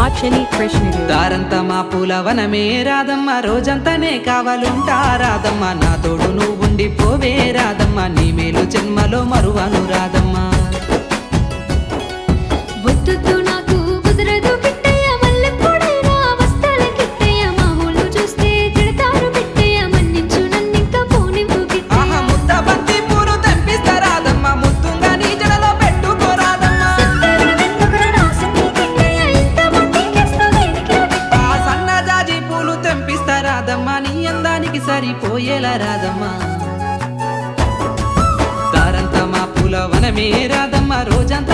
మాచని కృష్ణుడు. దారంతా మా పూలవనమే రాదమ్మ రోజంతానే కావాలుంటా రాదమ్మ నా తోడు నువ్వు ఉండిపోవే రాదమ్మ నీ మేలు జన్మలో మరువను రాదమ్మ. రాదమ్మా నీ అందానికి సరిపోయేలా రాదమ్మా. దారంతా మా పూలవనమే రాదమ్మ రోజంతానే